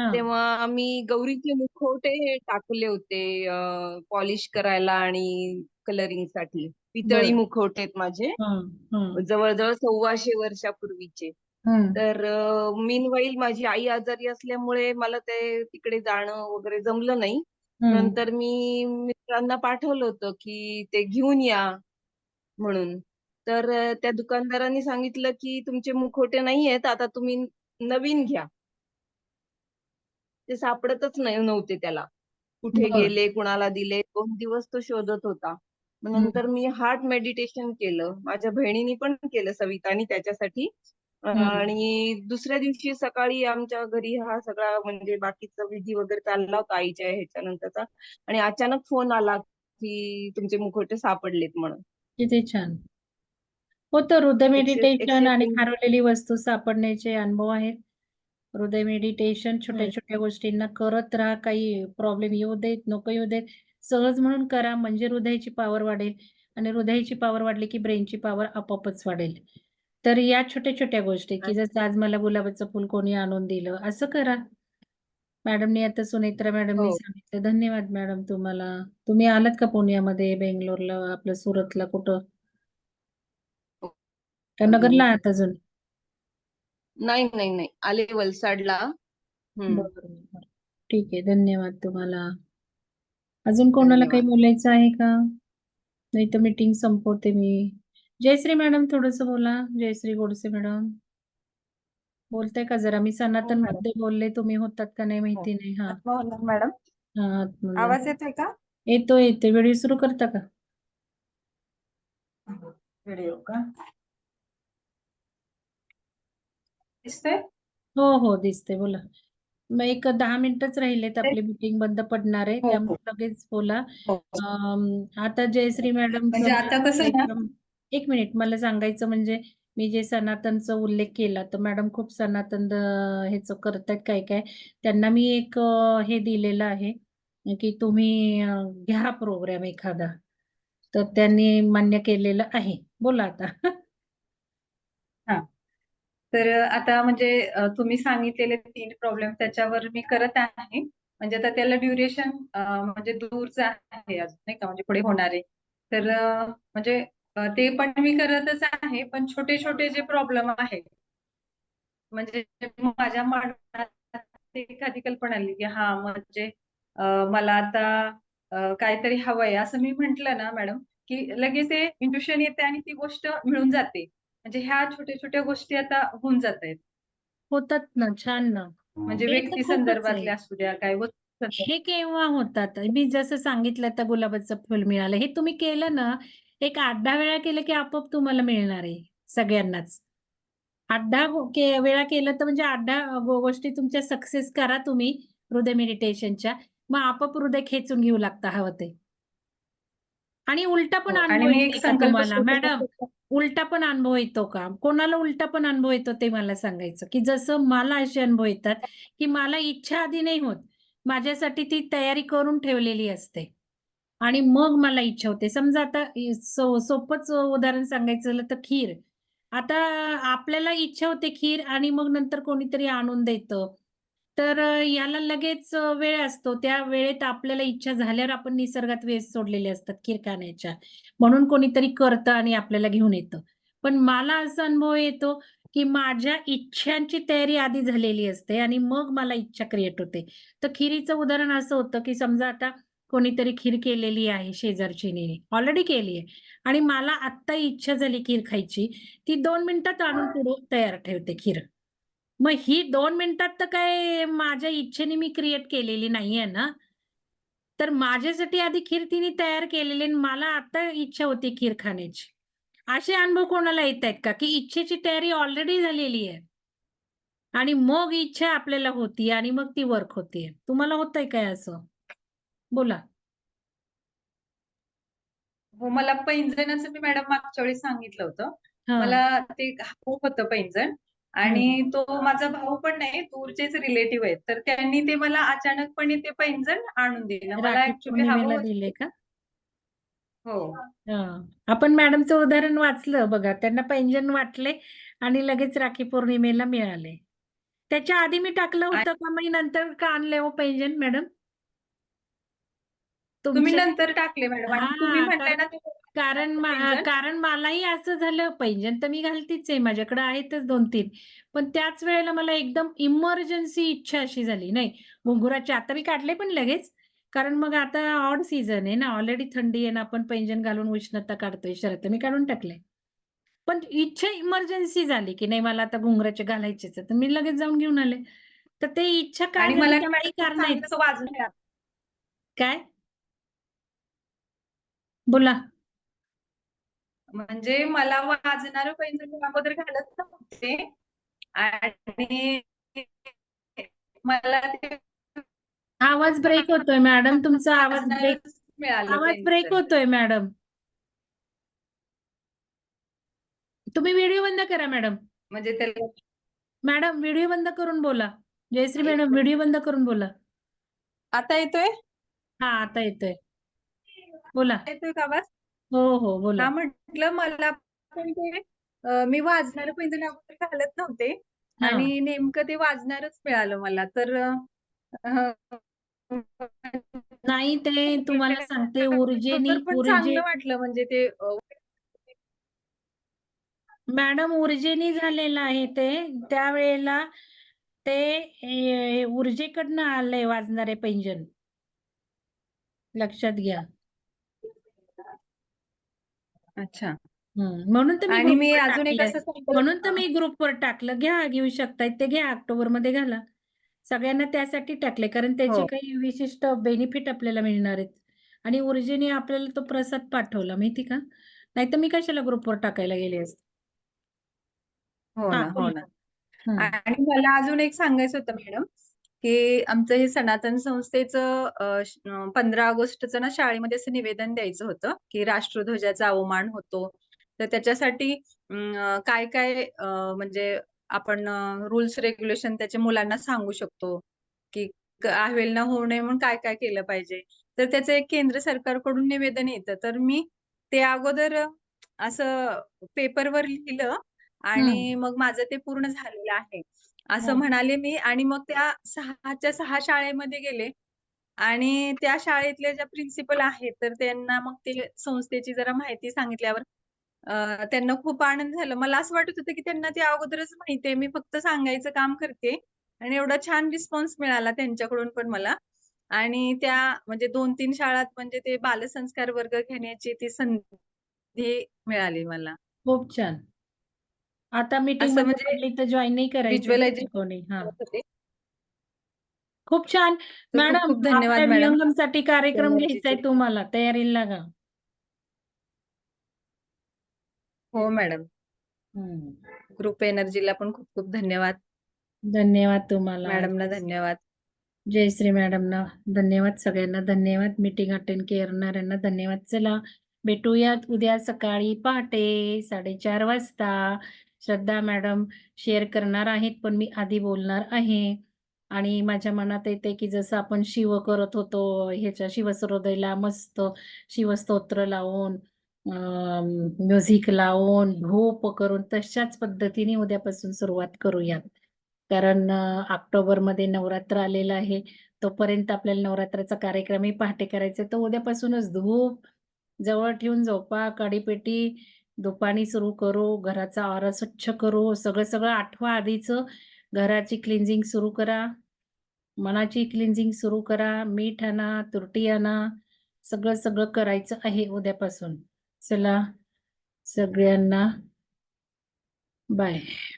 हां. तेव्हा मी गौरीचे मुखवटे टाकले होते पॉलिश करायला आणि कलरिंगसाठी. पितळी बरं. मुखवटे आहेत माझे. हां, हां. जवळ-जवळ 125 वर्षापूर्वीचे. हं. तर अ, मीनवाईल माझी आई आजारी असल्यामुळे मला ते तिकडे जाणं वगैरे जमलं नाही. हं. नंतर मी मिस्टरांना पाठवलं होतं, की ते घेऊन या म्हणून. तर अ, त्या दुकानदारांनी सांगितलं, की तुमचे मुखवटे नाहीयेत, आता तुम्ही नवीन घ्या. ते सापडतच नाही नव्हते त्याला. कुठे. गेले, कुणाला दिले, 2 दिवस तो शोधत होता. हं. नंतर मी हार्ट मेडिटेशन केलं. माझ्या बहिणीने पण केलं सवितानी त्याच्यासाठी. हं. आणि दुसऱ्या दिवशी सकाळी आमच्या घरी हा सगळा म्हणजे बाकीचा विधी वगैरे चालला होता आईच्या ह्याच्यानंतरचा आणि अचानक फोन आला, की तुमचे मुखवटे सापडलेत म्हणून. किती छान. होतं हृदय एकशे मेडिटेशन आणि 103 हरवलेली वस्तू सापडण्याचे अनुभव आहेत. हृदय मेडिटेशन हं. छोट्या-छोट्या गोष्टींना करत राहा. काही प्रॉब्लेम येऊ देत, नको येऊ देत. सहज म्हणून करा म्हणजे हृदयाची पॉवर वाढेल आणि हृदयाची पॉवर वाढली, की ब्रेनची पॉवर आपोआपच वाढेल. तर या छोट्या-छोट्या गोष्टी, की जसं. आज मला गुलाबाचं फुल कोणी आणून दिलं, असं करा. मॅडमनी आता सुनेत्रा मॅडमनी हो. सांगितलं. धन्यवाद मॅडम तुम्हाला. तुम्ही आलात का पुण्यामध्ये, बेंगलोरला, आपलं सुरतला कुठं? हो. का नगरला आहात अजून? नाही, नाही, नाही. आले वलसाडला. हं. बरं. ठीक आहे. धन्यवाद तुम्हाला. अजून कोणाला काही. बोलायचं आहे का? नाहीतर मीटिंग संपवते मी. जयश्री मॅडम थोडस बोला. जयश्री गोडसे मॅडम. बोलताय का जरा? मी सनातन. सनातनमध्ये बोलले, तुम्ही होतात का नाही हो. माहिती नाही. हाँ. मॅडम. हाँ, आवाज़ येतोय का? येतोय, येतोय. व्हिडिओ सुरू करता का? व्हिडिओ का? दिसतंय? हो, हो. दिसतंय बोला. मग एक 10 मिनिटच राहिलेत ते आपली मीटिंग बंद पडणार आहे. हो, हो. त्यामुळे लगेच बोला. हो. अं, आता जयश्री मॅडमचं म्हणजे आता कसं आहे ना कार्यक्रम 1 मिनिट मला सांगायचं म्हणजे मी जे सनातनचा उल्लेख केला, तर मॅडम खूप सनातन द ह्याचं करतायत काय-काय. त्यांना मी एक अ, हे दिलेलं आहे, की तुम्ही अ, घ्या प्रोग्राम एखादा. तर त्यांनी मान्य केलेलं आहे. बोला आता. तर आता म्हणजे तुम्ही सांगितलेले तीन प्रॉब्लेम त्याच्यावर मी करत आहे. म्हणजे आता त्याला ड्युरेशन म्हणजे दूरचं आहे अजून नाही का, म्हणजे पुढे होणार आहे. तर म्हणजे ते पण मी करतच आहे. पण छोटे-छोटे जे प्रॉब्लेम आहेत म्हणजे माझ्या मनात एखादी कल्पना आली, की हा म्हणजे मला आता काहीतरी हवंय असं मी म्हंटल ना मॅडम, की लगेच ते इंट्युशन येते आणि ती गोष्ट मिळून जाते. म्हणजे ह्या छोट्या-छोट्या गोष्टी आता होऊन जातायत. होतात ना, छान ना. म्हणजे हे तर व्यक्ती खूपच आहे. संदर्भातल्या असू द्या, काय वस्तू हे केव्हा होतात? मी जसं सांगितलं आता गुलाबाचं फुल मिळालं. हे तुम्ही केलं ना, एक 8-10 वेळा केलं, की आपोआप तुम्हाला मिळणार आहे सगळ्यांनाच. 8-10 गो के वेळा केलं तर म्हणजे 8-10 गो गोष्टी तुमच्या सक्सेस करा तुम्ही हृदय मेडिटेशनच्या. मग आपोआप हृदय खेचून घेऊ लागतं हवं ते. आणि उलटा पण हो अनुभव येते तुम्हाला? मॅडम, उलटा पण अनुभव येतो का? कोणाला उलटा पण अनुभव येतो ते मला सांगायचं, की जसं मला असे अनुभव येतात, की मला इच्छा आधी नाही होत. माझ्यासाठी ती तयारी करून ठेवलेली असते आणि मग मला इच्छा होते. समजा आता सोपंच उदाहरण सांगायचं झालं तर खीर. आता आपल्याला इच्छा होते खीर आणि मग नंतर कोणीतरी आणून देतं. तर याला लगेच वेळ असतो. त्या वेळेत आपल्याला इच्छा झाल्यावर आपण निसर्गात वेस सोडलेले असतात खीर खाण्याच्या. म्हणून कोणीतरी करतं आणि आपल्याला घेऊन येतं. पण मला असा अनुभव येतो, की माझ्या इच्छांची तयारी आधी झालेली असते आणि मग मला इच्छा क्रिएट होते. तर खिरीचं उदाहरण असं होतं, की समजा आता कोणीतरी खीर केलेली आहे शेजारची ऑलरेडी केली आहे आणि मला आत्ता इच्छा झाली खीर खायची. ती दोन मिनिटात आणून पुढे तयार ठेवते खीर. मग ही 2 मिनिटात तर काय माझ्या इच्छेने मी क्रिएट केलेली नाहीये ना. तर माझ्यासाठी आधी खीर तिने तयार केलेली आणि मला आता इच्छा होती खीर खाण्याची. असे अनुभव कोणाला येतायत का, की इच्छेची तयारी ऑलरेडी झालेली आहे आणि मग इच्छा आपल्याला होतीये आणि मग ती वर्क होतीये. तुम्हाला होतंय काय असं? बोला. हो, मला पैंजणाचं मी मॅडम मागच्या वेळेस सांगितलं होतं. मला ते हवं होतं पैंजण. आणि तो माझा भाऊ पण नाही, दूरचेच रिलेटिव्ह आहेत. तर त्यांनी ते मला अचानकपणे ते पैंजण आणून दिलं. मला ॲक्चुअली हवं दिले. का? हो. आपण मॅडमचं उदाहरण वाचलं बघा. त्यांना पैंजण वाटले आणि लगेच राखी पौर्णिमेला मिळाले. त्याच्या आधी मी टाकलं होतं का मी नंतर का आणले हो पैंजण मॅडम तुम्ही नंतर टाकले मॅडम आणि तुम्ही म्हणताय ना कारण मा- पैंजण? कारण मलाही असं झालं. पैंजण तर मी घालतीच आहे. माझ्याकडे आहेतच दोन तीन. पण त्याच वेळेला मला एकदम इमर्जन्सी इच्छा अशी झाली नाही? घुंगुराचे आता मी काढले पण लगेच. कारण मग आता ऑड सीझन आहे ना. ऑलरेडी थंडी आहे ना. आपण पैंजण घालून उष्णता काढतोय. शरद मी काढून टाकले पण इच्छा इमर्जन्सी झाली की नाही मला आता घुंगराचे घालायचेच आहे. तर मी लगेच जाऊन घेऊन आले. तर ते इच्छा काय आणि मला काही कारण आहेत. चांगलं वाजून घ्या. काय? बोला. म्हणजे मला वाजणारं पैंजण अगोदर घालत नव्हते. आणि मला ते आवाज ब्रेक होतोय मॅडम तुमचा आवाज ब्रेक मिळालं आवाज ब्रेक. होतोय मॅडम तुम्ही व्हिडिओ बंद करा मॅडम म्हणजे त्याला मॅडम व्हिडिओ बंद करून बोला. जयश्री मॅडम व्हिडिओ बंद करून बोला. आता येतोय? हा आता येतोय. बोला. येतोय का आवाज? हो हो बोला. हा म्हटलं मला पण ते अं, मी वाजणारं पैंजण अगोदर घालत नव्हते हा. आणि नेमकं ते वाजणारच मिळालं मला. तर अं, नाही ते तुम्हाला सांगते ऊर्जेनी पण ऊर्जे चांगलं वाटलं म्हणजे ते अं, मॅडम ऊर्जेनी झालेलं आहे ते त्यावेळेला ते ए, ऊर्जेकडनं आलंय वाजणारे पैंजण. लक्षात घ्या. अच्छा. हम्म, म्हणून तर मी आणि मी ग्रुपवर अजून एक टाकलंय. असं सांगते- म्हणून तर मी ग्रुपवर टाकलं. घ्या घेऊ शकताय ते. घ्या ऑक्टोबरमध्ये घाला. सगळ्यांना त्यासाठी टाकले कारण त्याचे हो. काही विशिष्ट बेनिफिट आपल्याला मिळणार आहेत. आणि ऊर्जेने आपल्याला तो प्रसाद पाठवला. माहिती का? नाही तर मी कशाला ग्रुपवर टाकायला गेले असते? हो हा, ना हो बोला. ना. हम्म. आणि मला अजून एक सांगायचं होतं मॅडम. की आमचं हे सनातन संस्थेचं पंधरा ऑगस्टचं ना शाळेमध्ये असं निवेदन द्यायचं होतं की राष्ट्रध्वजाचा अवमान होतो. तर त्याच्यासाठी काय काय म्हणजे आपण रुल्स रेग्युलेशन त्याच्या मुलांना सांगू शकतो की अवेलना होऊ नये म्हणून काय काय केलं पाहिजे. तर त्याचं एक केंद्र सरकारकडून निवेदन येतं. तर मी ते अगोदर असं पेपरवर लिहिलं आणि मग माझं ते पूर्ण झालेलं आहे. असं हम्म. म्हणाले मी आणि मग त्या सहाच्या सहा शाळेमध्ये गेले. आणि त्या शाळेतल्या ज्या प्रिन्सिपल आहेत तर त्यांना मग ते संस्थेची जरा माहिती सांगितल्यावर त्यांना खूप आनंद झाला. मला असं वाटत होतं की त्यांना ते अगोदरच माहिती आहे. मी फक्त सांगायचं काम करते आणि एवढा छान रिस्पॉन्स मिळाला त्यांच्याकडून पण मला. आणि त्या म्हणजे दोन तीन शाळात म्हणजे ते बालसंस्कार वर्ग घेण्याची ती संधी मिळाली मला. खूप छान. आता मीटिंग असं म्हणजे पडली तर जॉईन नाही करायचं कोणी. हा. होते. खूप छान. तर खूप मॅडम खूप धन्यवाद आपल्या मॅडम. विहंगमसाठी कार्यक्रम एनर्जीचे. घ्यायचा आहे तुम्हाला. तयारीला लागा हो मॅडम. हम्म. ग्रुप एनर्जीला पण खूप खूप धन्यवाद. धन्यवाद तुम्हाला मॅडमला धन्यवाद. जयश्री मॅडमना. धन्यवाद सगळ्यांना. धन्यवाद मीटिंग अटेंड करणाऱ्यांना. धन्यवाद. चला भेटूयात उद्या सकाळी पहाटे साडेचार वाजता. श्रद्धा मॅडम शेअर करणार आहेत पण मी आधी बोलणार आहे. आणि माझ्या मनात येते की जसं आपण शिव करत होतो ह्याच्या शिवसरोदयला मस्त शिवस्तोत्र लावून म्युझिक लावून धूप करून तशाच पद्धतीने उद्यापासून सुरुवात करूयात. कारण ऑक्टोबरमध्ये नवरात्र आलेलं आहे तोपर्यंत आपल्याला नवरात्राचा कार्यक्रमही पहाटे करायचा. तर उद्यापासूनच धूप जवळ ठेवून झोपा काडीपेटी दुपाणी सुरू करो घराचा आरा स्वच्छ करो सगळं सगळं आठवा आधीचं. घराची क्लिन्झिंग सुरू करा. मनाची क्लिन्झिंग सुरू करा. मीठ आणा तुरटी आणा. सगळं सगळं करायचं आहे उद्यापासून. चला सगळ्यांना बाय